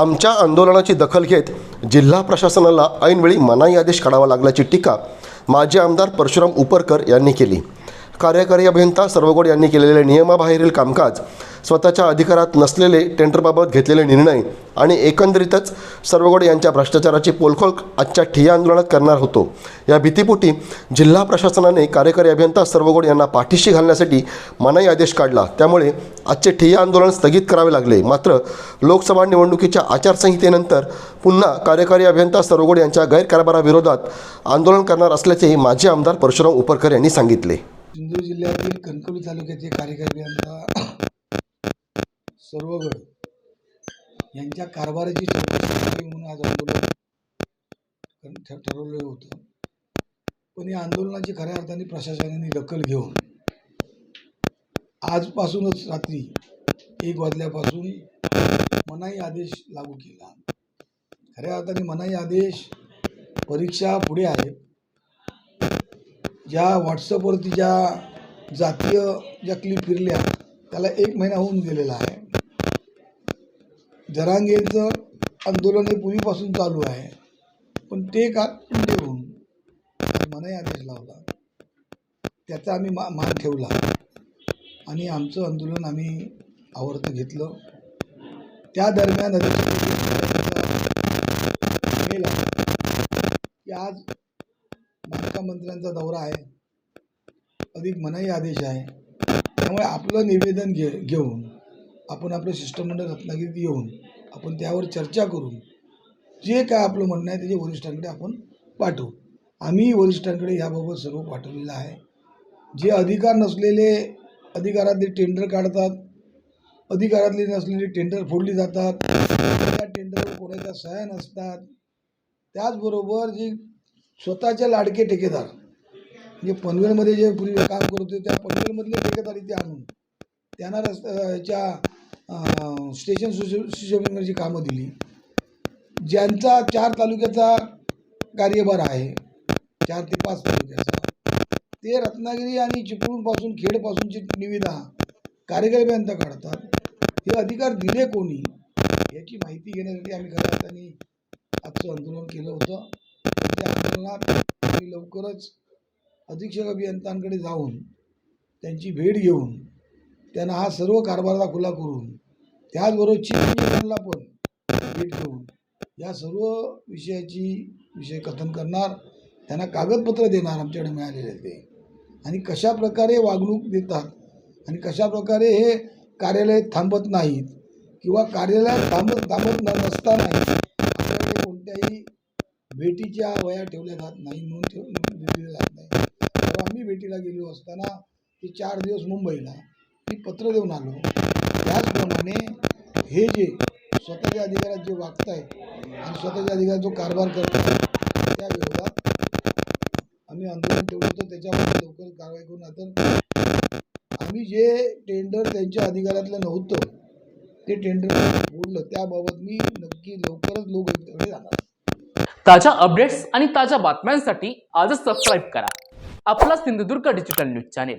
आमच्या आंदोलनाची दखल घेत जिल्हा प्रशासनाला ऐनवेळी मनाई आदेश काढावा लागल्याची टीका माजी आमदार परशुराम उपरकर यांनी केली. कार्यकारी अभियंता सर्वगोड यांनी केलेले नियमाबाहेरील कामकाज स्वतःच्या अधिकारात नसलेले टेंडरबाबत घेतलेले निर्णय आणि एकंदरीतच सर्वगोड यांच्या भ्रष्टाचाराची पोलखोल आजच्या ठिय्या आंदोलनात करणार होतो. या भीतीपोटी जिल्हा प्रशासनाने कार्यकारी अभियंता सर्वगोड यांना पाठीशी घालण्यासाठी मनाई आदेश काढला. त्यामुळे आजचे ठिय्या आंदोलन स्थगित करावे लागले. मात्र लोकसभा निवडणुकीच्या आचारसंहितेनंतर पुन्हा कार्यकारी अभियंता सर्वगोड यांच्या गैरकारभाराविरोधात आंदोलन करणार असल्याचे माजी आमदार परशुराम उपरकर यांनी सांगितले. सिंधुदुर्ग जिल्ह्यातील कणकवली तालुक्याचे कार्यकारी अभियंता सर्वगड यांच्या कारभाराची चौकशी म्हणून आज आंदोलन ठरवलं होतं. पण या आंदोलनाची खऱ्या अर्थाने प्रशासनाने दखल घेऊन आजपासूनच रात्री एक वाजल्यापासून मनाई आदेश लागू केला. खऱ्या अर्थाने मनाई आदेश परीक्षा पुढे आहेत. ज्या व्हॉट्सअपवरती ज्या जातीय ज्या क्लिप फिरल्या त्याला एक महिना होऊन गेलेला आहे. जरांगेचं आंदोलन हे पूर्वीपासून चालू आहे. पण ते का देऊन मनाई आदेश लावला. त्याचा आम्ही मा मान ठेवला. आणि आमचं आंदोलन आम्ही आवर्त घेतलं. त्या दरम्यान की आज बांधकाम मंत्र्यांचा दौरा आहे. अधिक मनाई आदेश आहे. त्यामुळे आपलं निवेदन घे घेऊन आपण आपलं शिष्टमंडळ रत्नागिरीत येऊन आपण त्यावर चर्चा करून जे काय आपलं म्हणणं आहे त्याचे वरिष्ठांकडे आपण पाठवू. आम्ही वरिष्ठांकडे याबाबत सर्व पाठवलेलं आहे. जे अधिकार नसलेले अधिकारातले टेंडर काढतात अधिकारातले नसलेली टेंडर फोडली जातात त्या टेंडरवर कोणाच्या सह्या नसतात त्याचबरोबर जी स्वतःचे लाडके ठेकेदार म्हणजे पनवेलमध्ये जे पूर्वी काम करत होते त्या पनवेलमधले ठेकेदार इथे आणून त्यांना रस्त्याच्या स्टेशन सुशो सुशोभीकरणाची कामं दिली. ज्यांचा चार तालुक्याचा कार्यभार आहे चार ते पाच तालुक्याचा ते रत्नागिरी आणि चिपळूणपासून खेडपासूनची निविदा कार्यकारी अभियंता काढतात. हे अधिकार दिले कोणी याची माहिती घेण्यासाठी आम्ही खऱ्या अर्थाने आजचं आंदोलन केलं होतं. त्या आंदोलनात आम्ही लवकरच अधीक्षक अभियंत्यांकडे जाऊन त्यांची भेट घेऊन त्यांना हा सर्व कारभाराला खुला करून त्याचबरोबर चीफ पण भेट घेऊन या सर्व विषयाची विषय कथन करणार त्यांना कागदपत्र देणार आमच्याकडे मिळालेले ते. आणि कशा प्रकारे वागणूक देतात आणि कशा प्रकारे हे कार्यालय थांबत नाहीत किंवा कार्यालयात थांबत थांबत न नसतानाही आपल्याकडे कोणत्याही भेटीच्या वया ठेवल्या जात नाही नोंद ठेव नोंद जात नाही तेव्हा आम्ही भेटीला गेलो असताना ते चार दिवस मुंबईला मी पत्र देऊन आलो. त्याचप्रमाणे हे जे स्वतःच्या अधिकारात जे वागत आहेत आणि स्वतःच्या अधिकारात जो कारभार करतात त्या विरोधात आम्ही आंदोलन ठेवलं होतं. त्याच्यामध्ये लवकर कारवाई करून आता आम्ही जे टेंडर त्यांच्या अधिकारातलं नव्हतं ते टेंडर बोललं त्याबाबत मी नक्की लवकरच लोककडे जाणार ताज्या अपडेट्स आणि ताज्या बातम्यांसाठी आजच सबस्क्राईब करा. आपला Sindhudurg digital news channel